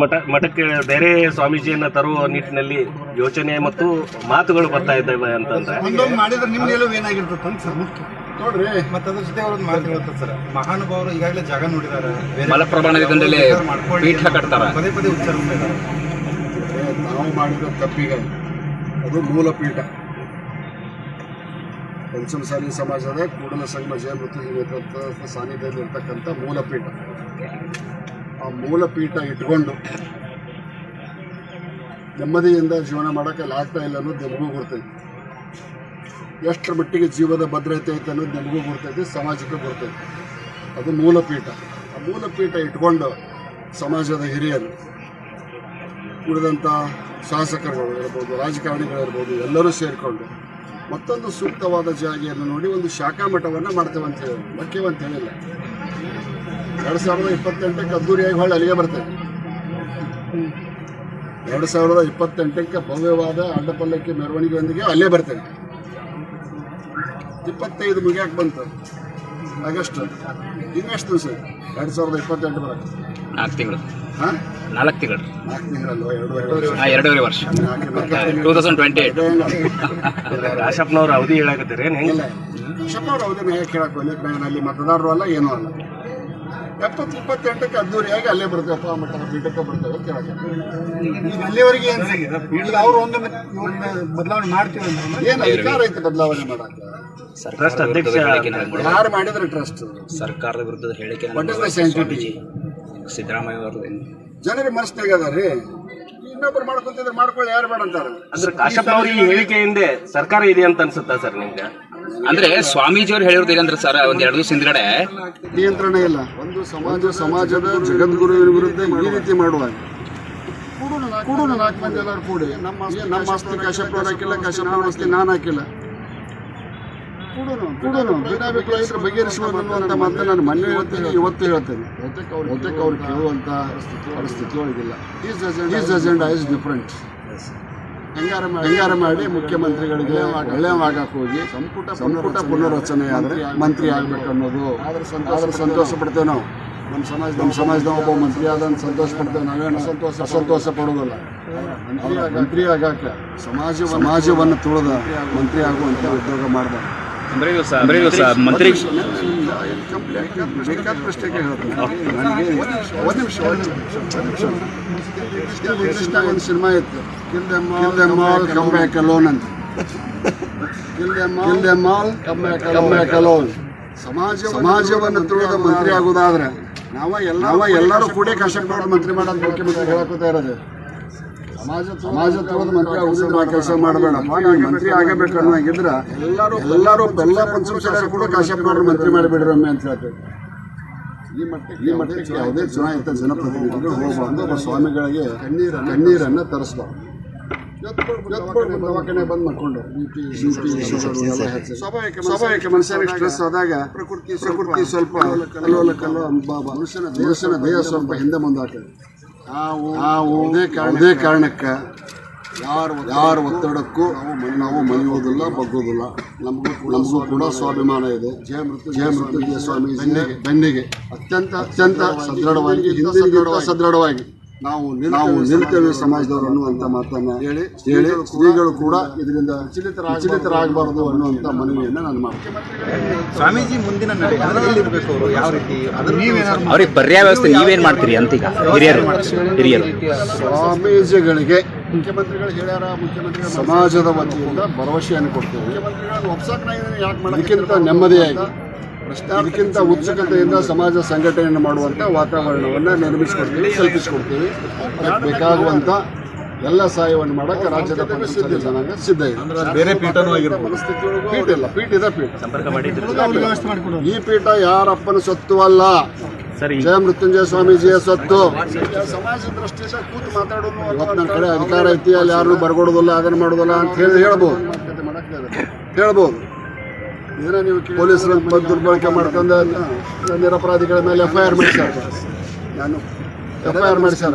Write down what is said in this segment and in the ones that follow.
ಮಠ ಮಠಕ್ಕೆ ಬೇರೆ ಸ್ವಾಮೀಜಿಯನ್ನ ತರುವ ನಿಟ್ಟಿನಲ್ಲಿ ಯೋಚನೆ ಮತ್ತು ಮಾತುಗಳು ಬರ್ತಾ ಇದ್ದಾವೆ ಅಂತಂದ್ರೆ. ನೋಡ್ರಿ ಮತ್ತೆ ಅದ್ರ ಜೊತೆ ಅವ್ರದ್ದು ಮಾತು ಹೇಳ್ತಾರೆ ಸರ್. ಮಹಾನುಭಾವರು ಈಗಾಗಲೇ ಜಾಗ ನೋಡಿದಾರೆ ಉಚ್ಚಾರ ಮಾಡ್ಕೊಳ್ಳಿ. ಪೀಠ ಕಟ್ತಾರ. ಪದೇ ಪದೇ ಉಚ್ಚರಿಸ್ತಾ ಇದ್ದಾರೆ ನಾವು ಮಾಡಿದ ತಪ್ಪಿಗೆ ಅದು ಮೂಲಪೀಠ ಪಂಚಮಸಾಲಿ ಸಮಾಜದ ಕೂಡಲ ಸಂಘ ಜಯ ಮೃತ್ಯು ಸಾನ್ನಿಧ್ಯದಲ್ಲಿರ್ತಕ್ಕಂಥ ಮೂಲ ಮೂಲಪೀಠ ಆ ಮೂಲಪೀಠ ಇಟ್ಕೊಂಡು ನೆಮ್ಮದಿಯಿಂದ ಜೀವನ ಲಾಗ್ತಾ ಆಗ್ತಾ ಇಲ್ಲ ಅನ್ನೋದು ನಿಮಗೂ ಗೊತ್ತೈತಿ. ಎಷ್ಟರ ಮಟ್ಟಿಗೆ ಜೀವದ ಭದ್ರತೆ ಐತೆ ಅನ್ನೋದು ನಿಮಗೂ ಗೊತ್ತೈತಿ, ಸಮಾಜಕ್ಕೂ ಗೊತ್ತೈತಿ. ಅದು ಮೂಲಪೀಠ. ಆ ಮೂಲಪೀಠ ಇಟ್ಕೊಂಡು ಸಮಾಜದ ಹಿರಿಯರು ಉಳಿದಂಥ ಶಾಸಕರುಗಳು ಇರ್ಬೋದು, ರಾಜಕಾರಣಿಗಳಿರ್ಬೋದು, ಎಲ್ಲರೂ ಸೇರಿಕೊಂಡು ಮತ್ತೊಂದು ಸೂಕ್ತವಾದ ಜಾಗೆಯನ್ನು ನೋಡಿ ಒಂದು ಶಾಖಾ ಮಠವನ್ನು ಮಾಡ್ತೇವೆ ಅಂತ ಹೇಳಿ ಮಕ್ಕೇವಂತ ಹೇಳಿಲ್ಲ. ಎರಡು ಸಾವಿರದ ಇಪ್ಪತ್ತೆಂಟಕ್ಕೆ ಅದ್ದೂರಿಯಾಗಿ ಹೊಳ್ಳಿ ಅಲ್ಲಿಗೆ ಬರ್ತೇವೆ ಎರಡು ಸಾವಿರದ ಇಪ್ಪತ್ತೆಂಟಕ್ಕೆ ಭವ್ಯವಾದ ಅಡ್ಡಪಲ್ಲಕ್ಕಿ ಮೆರವಣಿಗೆಯೊಂದಿಗೆ ಅಲ್ಲೇ ಬರ್ತೇವೆ ಇಪ್ಪತ್ತೈದು ಮುಗಿಯಾಕೆ ಬಂತು. ಆಗಸ್ಟ್ ಇನ್ನೆಷ್ಟು ದಿವಸ? ಎರಡು ಸಾವಿರದ ಇಪ್ಪತ್ತೆಂಟು ಬರಕ್ಕೆ ನಾಲ್ಕು ತಿಂಗಳು. ಹಾಂ? ನಾಲ್ಕು ತಿಂಗಳು. ನಾಲ್ಕು ತಿಂಗಳಲ್ವ? ಎರಡೂವರೆ ವರ್ಷ. ಹಾಂ ಎರಡೂವರೆ ವರ್ಷ. ನಾಲ್ಕು ಟೂ ತೌಸಂಡ್ ಟ್ವೆಂಟಿ ಏಟ್ ರಾಶಪ್ಪನವ್ರ ಅವಧಿ ಹೇಳಕತ್ತೀರಿ ಏನು ಇಲ್ಲ ಅವಧಿನ ಹೇಗೆ ಕೇಳಕ್ಕೆ ಹೋಗ್ಲಿಕ್ಕೆ ನಾನು ಅಲ್ಲಿ ಮತದಾರರು ಅಲ್ಲ ಏನೂ ಅಲ್ಲ. ಎಪ್ಪತ್ತು ಇಪ್ಪತ್ತೆಂಟಕ್ಕೆ ಅದ್ದೂರಿಯಾಗಿ ಅಲ್ಲೇ ಬರ್ತೇವಪ್ಪ ಮಠದ ಪೀಠಕ್ಕೆ ಬರ್ತೇವೆ ಕೆಳಗೆ ಈಗ ಅಲ್ಲಿವರೆಗೆ ಏನು ಸಿಗಿದೆ ಈಗ ಅವ್ರು ಒಂದು ಬದಲಾವಣೆ ಮಾಡ್ತೀವಿ ಅಂದ್ರೆ ಏನು ಅಧಿಕಾರ ಐತೆ ಬದಲಾವಣೆ ಮಾಡಕ್ಕೆ? ಟ್ರಸ್ಟ್ ಅಧ್ಯಕ್ಷ ಯಾರು ಮಾಡಿದ್ರೆ? ಟ್ರಸ್ಟ್ ಸರ್ಕಾರದ ವಿರುದ್ಧದ ಹೇಳಿಕೆ? ಸಿದ್ದರಾಮಯ್ಯ ಅವರು ಜನರ ಮನಸ್ಸಿನಾಗ ಅದ ರೀ ಇನ್ನೊಬ್ರು ಮಾಡ್ಕೊಂತಿದ್ರೆ ಮಾಡ್ಕೊಳ್ಳಿ ಯಾರು ಬೇಡ ಅಂತಾರೆ. ಅಂದ್ರೆ ಕಾಶಪ್ಪನವ್ರ ಈ ಹೇಳಿಕೆ ಹಿಂದೆ ಸರ್ಕಾರ ಇದೆ ಅಂತ ಅನ್ಸುತ್ತಾ ಸರ್ ನಿಮ್ಗೆ? ಅಂದ್ರೆ ಸ್ವಾಮೀಜಿ ಅವ್ರು ಹೇಳಿರೋದು ಏನಂದ್ರೆ ಸರ್ ಒಂದ್ ಎರಡು ದಿವಸ ಹಿಂದ್ಗಡೆ ನಿಯಂತ್ರಣ ಇಲ್ಲ. ಒಂದು ಸಮಾಜ ಸಮಾಜದ ಜಗದ್ಗುರು ವಿರುದ್ಧ ಈ ರೀತಿ ಮಾಡುವಾಗ ಕೂಡು ನಾಲ್ಕು ಮಂದಿ ಎಲ್ಲರೂ ಕೂಡಿ. ನಮ್ಮ ನಮ್ಮ ಆಸ್ತಿ ಕಾಶಪ್ಪನವ್ರು ಹಾಕಿಲ್ಲ ಕಾಶಪ್ಪನವ್ರ ಆಸ್ತಿ ನಾನು ಹಾಕಿಲ್ಲ. ಕೂಡುನು ಕೂಡುನು ಭಿನ್ನಾಭಿಪ್ರಾಯ ಬಗೆಹರಿಸುವುದು ಅನ್ನುವಂಥ ಮಾತನ್ನ ನಾನು ಮೊನ್ನೆ ಹೇಳ್ತೀನಿ ಇವತ್ತು ಹೇಳ್ತೇನೆ. ಬಹುತೇಕ ಅವ್ರು ಕೇಳುವಂಥ ಪರಿಸ್ಥಿತಿ ಒಳಗಿಲ್ಲ ಈಸ್ ಅಜೆಂಡಾ ಈಸ್ ಡಿಫ್ರೆಂಟ್ ಹೆಂಗಾರ ಹೆಂಗಾರ ಮಾಡಿ ಮುಖ್ಯಮಂತ್ರಿಗಳಿಗೆ ಒಳ್ಳೆಯವಾಗಕ್ಕೆ ಹೋಗಿ ಸಂಪುಟ ಸಂಪುಟ ಪುನರ್ರಚನೆ ಆದರೆ ಮಂತ್ರಿ ಆಗ್ಬೇಕು ಅನ್ನೋದು ಆದ್ರೆ ಸಂತೋಷ ಪಡ್ತೇವೆ ನಾವು. ನಮ್ಮ ಸಮಾಜ ನಮ್ಮ ಸಮಾಜದ ಒಬ್ಬ ಮಂತ್ರಿ ಆದಂತ ಸಂತೋಷ ಪಡ್ತೇವೆ ನಾವೇನು? ಸಂತೋಷ ಅಸಂತೋಷ ಪಡೋದಲ್ಲ. ಮಂತ್ರಿ ಆಗ- ಮಂತ್ರಿ ಆಗಾಕ ಸಮಾಜ ಸಮಾಜವನ್ನು ತುಳಿದ ಮಂತ್ರಿ ಆಗುವಂಥ ಉದ್ಯೋಗ ಮಾಡಬಾರ್ದು ಮಂತ್ರಿ ಒಂದು ನಿಮಿಷ ಒಂದು ನಿಮಿಷ ಒಂದು ನಿಮಿಷ ಇಂಗ್ಲೀಷ್ನಾಗ ಒಂದು ಸಿನಿಮಾ ಇತ್ತು kill them kill them all come back alone ಅಂತ kill them kill them all come back come back alone ಸಮಾಜ ಸಮಾಜವನ್ನು ತುಳಿದ ಮಂತ್ರಿ ಆಗೋದಾದ್ರೆ ನಾವ ಎಲ್ಲ ಎಲ್ಲರೂ ಕೂಡ ಕಷ್ಟ ಮಂತ್ರಿ ಮಾಡೋದು ಮುಖ್ಯಮಂತ್ರಿ ಹೇಳಕೋತಾ ಇರೋದು. ಸಮಾಜ ತೋದ ಮಂತ್ರಿ ಔಷಧ ಕೆಲಸ ಮಾಡಬೇಡಪ್ಪ ನಾನು ಮಂತ್ರಿ ಆಗಬೇಕು ಅನ್ನೋಂಗಿದ್ರ ಎಲ್ಲರೂ ಎಲ್ಲರೂ ಎಲ್ಲ ಪಂಚಮಸಾಲಿ ಕೂಡ ಕಾಶ್ಯಪ್ನವ್ರು ಮಂತ್ರಿ ಮಾಡಿಬಿಡ್ರಮ್ಮೆ ಅಂತ ಹೇಳ್ತೇವೆ ಈ ಮಟ್ಟಕ್ಕೆ ಈ ಮಟ್ಟಕ್ಕೆ ಯಾವುದೇ ಚುನಾಯಿತ ಜನಪ್ರತಿನಿಧಿಗಳು ಹೋಗಬಾರ್ದು. ಒಬ್ಬ ಸ್ವಾಮಿಗಳಿಗೆ ಕಣ್ಣೀರ ಕಣ್ಣೀರನ್ನು ತರಿಸ್ಬಾರ್ದು. ದವಾಖಾನೆ ಬಂದು ಮಾಡ್ಕೊಂಡು ಸ್ವಾಭಾವಿಕ ಸ್ವಾಭಾವಿಕ ಮನುಷ್ಯನಿಗೆ ಸ್ಟ್ರೆಸ್ ಆದಾಗ ಪ್ರಕೃತಿ ಪ್ರಕೃತಿ ಸ್ವಲ್ಪ ಕಲ್ಲೋಲ ಕಲ್ಲೋ ಮನುಷ್ಯನ ಮನುಷ್ಯನ ದೇಹ ಸ್ವಲ್ಪ ಹಿಂದೆ ಮುಂದಾಗ್ತದೆ ನಾವು ಕಾರಣ ಕಾರಣಕ್ಕೆ ಯಾರು ಯಾರ ಒತ್ತಡಕ್ಕೂ ನಾವು ಮನೆಯೋದಿಲ್ಲ ಬಗ್ಗೋದಿಲ್ಲ ನಮಗೂ ನಮಗೂ ಕೂಡ ಸ್ವಾಭಿಮಾನ ಇದೆ. ಜಯ ಮೃತ್ಯು ಜಯ ಮೃತ್ಯುಂಜಯ ಸ್ವಾಮಿ ಬೆನ್ನಿಗೆ ಬೆನ್ನಿಗೆ. ಅತ್ಯಂತ ಅತ್ಯಂತ ಸದೃಢವಾಗಿ ಸದೃಢವಾಗಿ. ನಾವು ನಾವು ನಿಲ್ತೇವೆ ಸಮಾಜದವರು ಅನ್ನುವಂಥ ಮಾತನ್ನ ಹೇಳಿ ಹೇಳಿ ಶ್ರೀಗಳು ಕೂಡ ಇದರಿಂದ ವಿಚಲಿತರಾಗಬಾರದು ಅನ್ನುವಂಥ ಮನವಿಯನ್ನು ನಾನು ಮಾಡ್ತೇನೆ. ಸ್ವಾಮೀಜಿ ಮುಂದಿನ ಯಾವ ರೀತಿ ಅವ್ರಿಗೆ ಪರ್ಯಾಯ ವ್ಯವಸ್ಥೆ ನೀವೇನು ಮಾಡ್ತೀರಿ ಅಂತ ಈಗ ಹಿರಿಯರು ಹಿರಿಯರು. ಸ್ವಾಮೀಜಿಗಳಿಗೆ ಮುಖ್ಯಮಂತ್ರಿಗಳು ಹೇಳ್ಯಾರ ಮುಖ್ಯಮಂತ್ರಿ ಸಮಾಜದ ವತಿಯಿಂದ ಭರವಸೆಯನ್ನು ಕೊಡ್ತೇವೆ. ಮುಖ್ಯಮಂತ್ರಿಗಳನ್ನು ಒಪ್ಸಕ್ಕೆ ಯಾಕೆ ಮಾಡೋದಕ್ಕಿಂತ ನೆಮ್ಮದಿಯಾಗಿ ಅದಕ್ಕಿಂತ ಉತ್ಸುಕತೆಯಿಂದ ಸಮಾಜ ಸಂಘಟನೆಯನ್ನು ಮಾಡುವಂಥ ವಾತಾವರಣವನ್ನು ನಿರ್ಮಿಸಿಕೊಡ್ತೀವಿ ಕಲ್ಪಿಸಿಕೊಡ್ತೀವಿ. ಅದಕ್ಕೆ ಬೇಕಾಗುವಂಥ ಎಲ್ಲ ಸಹಾಯವನ್ನು ಮಾಡೋಕ್ಕೆ ರಾಜ್ಯದ ಪರಿಸ್ಥಿತಿ ಜನಾಂಗ ಸಿದ್ಧ ಇದೆ. ಬೇರೆ ಪೀಠನೂ ಆಗಿರ್ಬೋದು. ಪೀಠ ಇಲ್ಲ ಪೀಠ ಇದೆ ಪೀಠ. ಈ ಪೀಠ ಯಾರಪ್ಪನ ಸತ್ತು ಅಲ್ಲ. ಜಯ ಮೃತ್ಯುಂಜಯ ಸ್ವಾಮೀಜಿಯ ಸತ್ತು ಸಮಾಜ ದೃಷ್ಟಿಯಿಂದ ಕೂತು ಮಾತಾಡೋದು ಇವತ್ತು ನನ್ನ ಕಡೆ ಅಧಿಕಾರ ಐತಿ ಅಲ್ಲಿ ಯಾರು ಬರ್ಕೊಡೋದಿಲ್ಲ ಅದನ್ನು ಮಾಡೋದಿಲ್ಲ ಅಂತ ಹೇಳಿ ಹೇಳ್ಬೋದು. ಹೇಳ್ಬೋದು ಪೊಲೀಸರ ದುರ್ಬಳಕೆ ಮಾಡ್ಕೊಂಡು ನಿರಪರಾಧಿಗಳ ಮೇಲೆ ಎಫ್ ಐ ಆರ್ ಮಾಡಿಸ್ಯಾರ ನಾನು ಎಫ್ ಐ ಆರ್ ಮಾಡಿಸ್ಯಾರ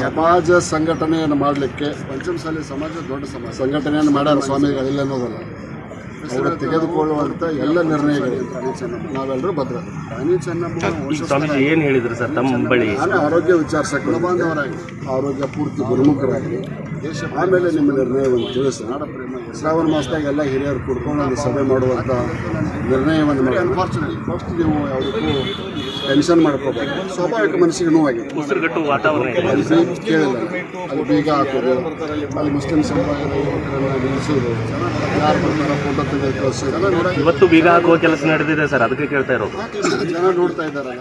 ಸಮಾಜ ಸಂಘಟನೆಯನ್ನು ಮಾಡಲಿಕ್ಕೆ ಪಂಚಮಸಾಲಿ ಸಮಾಜ ದೊಡ್ಡ ಸಮಾಜ. ಸಂಘಟನೆಯನ್ನು ಮಾಡ್ಯಾರ ಸ್ವಾಮಿಗಳಿಲ್ಲ ಅನ್ನೋದಲ್ಲ ಅವರು ತೆಗೆದುಕೊಳ್ಳುವಂಥ ಎಲ್ಲ ನಿರ್ಣಯಗಳು ನಾವೆಲ್ಲರೂ ಭದ್ರ ರಾಣಿ ಚೆನ್ನಮ್ಮ ಏನು ಹೇಳಿದ್ರು ಸರ್ ತಮ್ಮ ಬಳಿ? ನಾನು ಆರೋಗ್ಯ ವಿಚಾರಿಸಕ್ಕೆ ಬಾಂಧವರಾಗಿ ಆರೋಗ್ಯ ಪೂರ್ತಿ ಗುರುಮುಖರಾಗಿ. ಆಮೇಲೆ ನಿಮ್ಮ ನಿರ್ಣಯವನ್ನು ತಿಳಿಸಿ ಶ್ರಾವಣ ಮಾಸದಾಗ ಎಲ್ಲ ಹಿರಿಯರು ಕೂಡ್ಕೊಂಡು ಒಂದು ಸಭೆ ಮಾಡುವಂಥ ನಿರ್ಣಯವನ್ನು ಮಾಡಿ ಅನ್ಫಾರ್ಚುನೇಟ್ಲಿ ಫಸ್ಟ್ ನೀವು ಯಾವುದಕ್ಕೂ ಟೆನ್ಷನ್ ಮಾಡ್ಕೋಬೇಕು ಸ್ವಾಭಾವಿಕ ಮನಸ್ಸಿಗೆ ನೋವಾಗಿ ಉಸಿರುಗಟ್ಟು ವಾತಾವರಣ ಇದೆ. ಅಲ್ಲಿ ಬೀಗ ಕೇಳಿಲ್ಲ. ಅಲ್ಲಿ ಬೀಗ ಹಾಕೋದು ಅಲ್ಲಿ ಮುಸ್ಲಿಂ ಸಮುದಾಯದ ಯುವಕರನ್ನ ನಿಲ್ಲಿಸೋದು ಯಾರು ಬರ್ತಾರ ಫೋಟೋ ತೆಗೆದು ಕಳಿಸೋದು ನೋಡಕ್ಕೆ ಇವತ್ತು ಬೀಗ ಹಾಕುವ ಕೆಲಸ ನಡೆದಿದೆ ಸರ್ ಅದಕ್ಕೆ ಕೇಳ್ತಾ ಇರೋದು. ಜನ ನೋಡ್ತಾ ಇದ್ದಾರೆ.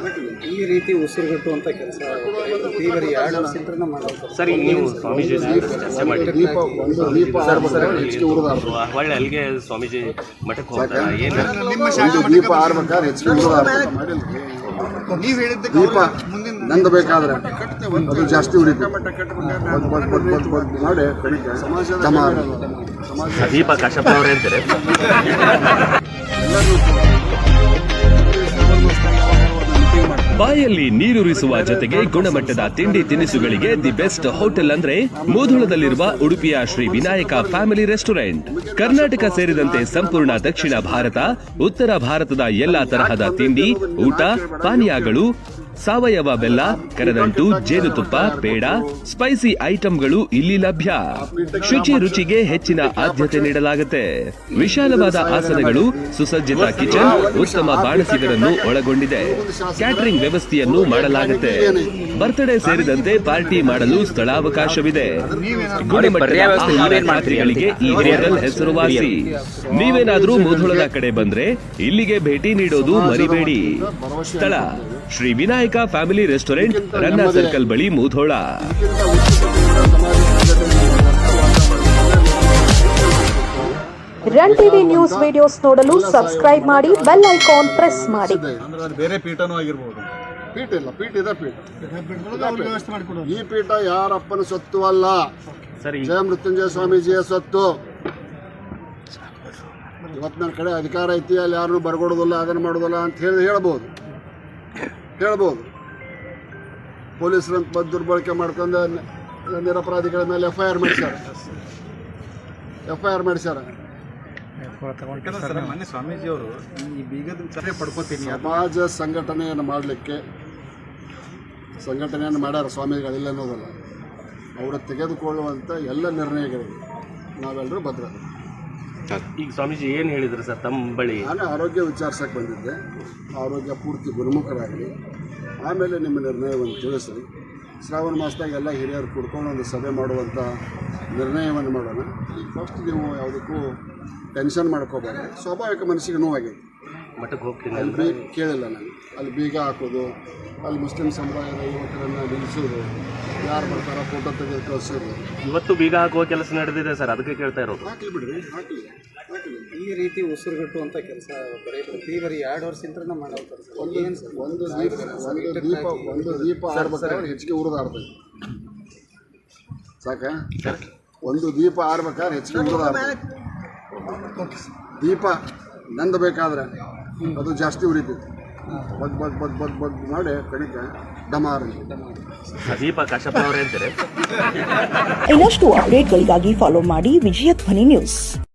ಈ ರೀತಿ ಉಸಿರುಗಟ್ಟುವಂತ ಕೆಲಸ ಸರಿ ನೀವು ಸ್ವಾಮೀಜಿ ಚರ್ಚೆ ಮಾಡಿ. ದೀಪ ಒಂದು ದೀಪ ಹೆಚ್ಚಿಗೆ ಉರಿದಾಡ್ಬೇಕು ಹೊಳ್ಳೆ ಅಲ್ಲಿಗೆ ಸ್ವಾಮೀಜಿ ಮಠಕ್ಕೆ ಹೋಗ್ತಾರೆ ಏನು? ದೀಪ ಆರ್ಬೇಕಾದ್ರೆ ಹೆಚ್ಚಿಗೆ ಉರಿದಾಡ್ಬೇಕು ಮಾಡಿಲ್ಲ ನೀವು ಹೇಳಿದ್ದಕ್ಕೆ ದೀಪ ನಂದು ಬೇಕಾದ್ರೆ ಅದು ಜಾಸ್ತಿ ಉಳಿತು ಮಾಡಿ ಸಮಾಜ ಸಮಾಜ ದೀಪ ಕಾಶಪ್ಪ ಅವರೇ ಅಂತಾರೆ ಬಾಯಲ್ಲಿ ನೀರುರಿಸುವ ಜೊತೆಗೆ ಗುಣಮಟ್ಟದ ತಿಂಡಿ ತಿನಿಸುಗಳಿಗೆ ದಿ ಬೆಸ್ಟ್ ಹೋಟೆಲ್ ಅಂದ್ರೆ ಮೂಧುಳದಲ್ಲಿರುವ ಉಡುಪಿಯ ಶ್ರೀ ವಿನಾಯಕ ಫ್ಯಾಮಿಲಿ ರೆಸ್ಟೋರೆಂಟ್. ಕರ್ನಾಟಕ ಸೇರಿದಂತೆ ಸಂಪೂರ್ಣ ದಕ್ಷಿಣ ಭಾರತ, ಉತ್ತರ ಭಾರತದ ಎಲ್ಲಾ ತರಹದ ತಿಂಡಿ, ಊಟ, ಪಾನೀಯಗಳು ಸಾವಯವ ಬೆಲ್ಲ ಕರದಂಟು ಜೇನುತುಪ್ಪ ಪೇಡ ಸ್ಪೈಸಿ ಐಟಂಗಳು ಇಲ್ಲಿ ಲಭ್ಯ. ಶುಚಿ ರುಚಿಗೆ ಹೆಚ್ಚಿನ ಆದ್ಯತೆ ನೀಡಲಾಗುತ್ತೆ. ವಿಶಾಲವಾದ ಆಸನಗಳು ಸುಸಜ್ಜಿತ ಕಿಚನ್ ಉತ್ತಮ ಬಾಣಸಿಗರನ್ನು ಒಳಗೊಂಡಿದೆ. ಕ್ಯಾಟರಿಂಗ್ ವ್ಯವಸ್ಥೆಯನ್ನು ಮಾಡಲಾಗುತ್ತೆ. ಬರ್ತ್ಡೇ ಸೇರಿದಂತೆ ಪಾರ್ಟಿ ಮಾಡಲು ಸ್ಥಳಾವಕಾಶವಿದೆ. ಗುಣಮಟ್ಟಗಳಿಗೆ ಈ ಹೋಟೆಲ್ ಹೆಸರುವಾಸಿ. ನೀವೇನಾದ್ರೂ ಮುಧೋಳದ ಕಡೆ ಬಂದ್ರೆ ಇಲ್ಲಿಗೆ ಭೇಟಿ ನೀಡೋದು ಮರಿಬೇಡಿ. ಸ್ಥಳ Shri Vinayak family restaurant Ranna circle ಬಳಿ Mudhol. Run TV news videos ನೋಡಲು ಸಬ್ಸ್ಕ್ರೈಬ್ ಮಾಡಿ ಬೆಲ್ ಐಕಾನ್ ಪ್ರೆಸ್ ಮಾಡಿ. ಅದು ಬೇರೆ ಪೀಠನೂ ಆಗಿರ್ಬೋದು. ಪೀಠ ಇಲ್ಲ ಪೀಠ ಇದೆ ಪೀಠ. ಈ ಪೀಠ ಯಾರಪ್ಪನ ಸೊತ್ತು ಅಲ್ಲ. ಸರಿ. ಈಗ ಜಯ ಮೃತ್ಯುಂಜಯ ಸ್ವಾಮೀಜಿಯ ಸೊತ್ತು. ಇವತ್ತು ನನ್ನ ಕಡೆ ಅಧಿಕಾರ ಐತಿ ಅಲ್ಲಿ ಯಾರನ್ನೂ ಬರ್ಗೊಡೋದಿಲ್ಲ ಅದನ್ನು ಮಾಡೋದಲ್ಲ ಅಂತ ಹೇಳಿ ಹೇಳ್ಬೋದು. ಹೇಳ್ಬೋದು. ಪೊಲೀಸರಂತ ದುರ್ಬಳಕೆ ಮಾಡ್ಕೊಂಡು ನಿರಪರಾಧಿಗಳ ಮೇಲೆ ಎಫ್ ಐ ಆರ್ ಮಾಡಿಸ್ಯಾರ. ಎಫ್ ಐ ಆರ್ ಮಾಡಿಸ್ಯಾರ. ಸಮಾಜ ಸಂಘಟನೆಯನ್ನು ಮಾಡಲಿಕ್ಕೆ, ಸಂಘಟನೆಯನ್ನು ಮಾಡ್ಯಾರ ಸ್ವಾಮಿಗಳಿಲ್ಲ ಅನ್ನೋದಲ್ಲ ಅವರು ತೆಗೆದುಕೊಳ್ಳುವಂಥ ಎಲ್ಲ ನಿರ್ಣಯಗಳಿಗೆ ನಾವೆಲ್ಲರೂ ಭದ್ರ ಈಗ ಸ್ವಾಮೀಜಿ ಏನು ಹೇಳಿದ್ರು ಸರ್ ತಮ್ಮ ಬಳಿ? ನಾನು ಆರೋಗ್ಯ ವಿಚಾರಿಸಕ್ಕೆ ಬಂದಿದ್ದೆ. ಆರೋಗ್ಯ ಪೂರ್ತಿ ಗುಣಮುಖರಾಗಲಿ. ಆಮೇಲೆ ನಿಮ್ಮ ನಿರ್ಣಯವನ್ನು ತಿಳಿಸ್ರಿ. ಶ್ರಾವಣ ಮಾಸದಾಗ ಎಲ್ಲ ಹಿರಿಯರು ಕೂಡ್ಕೊಂಡು ಒಂದು ಸಭೆ ಮಾಡುವಂಥ ನಿರ್ಣಯವನ್ನು ಮಾಡೋಣ. ಫಸ್ಟ್ ನೀವು ಯಾವುದಕ್ಕೂ ಟೆನ್ಷನ್ ಮಾಡ್ಕೋಬಾರ್ದು. ಸ್ವಾಭಾವಿಕ ಮನಸ್ಸಿಗೆ ನೋವಾಗಿದೆ ಮಠಕ್ಕೆ ಹೋಗ್ತೀನಿ ಅಲ್ಲಿ ಕೇಳಿಲ್ಲ ನಾನು. ಅಲ್ಲಿ ಬೀಗ ಹಾಕೋದು ಅಲ್ಲಿ ಮುಸ್ಲಿಂ ಸಮುದಾಯದ ಯುವಕರನ್ನು ನಿಲ್ಲಿಸೋದು ಯಾರು ಬರ್ತಾರೋ ಫೋಟೋ ತೆಗೆದು ಕಳಿಸೋದು. ಇವತ್ತು ಬೀಗ ಹಾಕುವ ಕೆಲಸ ನಡೆದಿದೆ ಸರ್ ಅದಕ್ಕೆ ಕೇಳ್ತಾ ಇರೋದು. ಹಾಕಲಿ ಬಿಡ್ರಿ ಹಾಕಲಿ ಈ ರೀತಿ ಉಸಿರುಗಟ್ಟುವಂತ ಕೆಲಸ ಬರೀ ತೀವ್ರ ಎರಡು ವರ್ಷದಿಂದ ನಾವು ಮಾಡಲ್ತಾರೆ ಸರ್. ಒಂದು ಒಂದು ದೀಪ ಒಂದು ದೀಪ ಒಂದು ದೀಪ ಆರ್ಬೇಕಾದ್ರೆ ಹೆಚ್ಚಿಗೆ ಉರಿದಾಡ್ತೈತಿ ಸಾಕ? ಒಂದು ದೀಪ ಆರ್ಬೇಕಾದ್ರೆ ಹೆಚ್ಚಿಗೆ ಉರಿದಾಡ್ತೈತಿ ದೀಪ ನಂದಬೇಕಾದ್ರೆ ಅದು ಜಾಸ್ತಿ ಉರಿತೈತಿ ಬಗ್ ಬಗ್ ಬಗ್ ಬಗ್ ಬಗ್ ಮಾಡಿ ಕಡಿಕೆ ಡಮಾರ್. ದೀಪ ಕಾಶಪ್ಪ ಅವರೇ ಅಂತಾರೆ ಇನ್ನಷ್ಟು ಅಪ್ಡೇಟ್ಗಳಿಗಾಗಿ ಫಾಲೋ ಮಾಡಿ ವಿಜಯ ಧ್ವನಿ ನ್ಯೂಸ್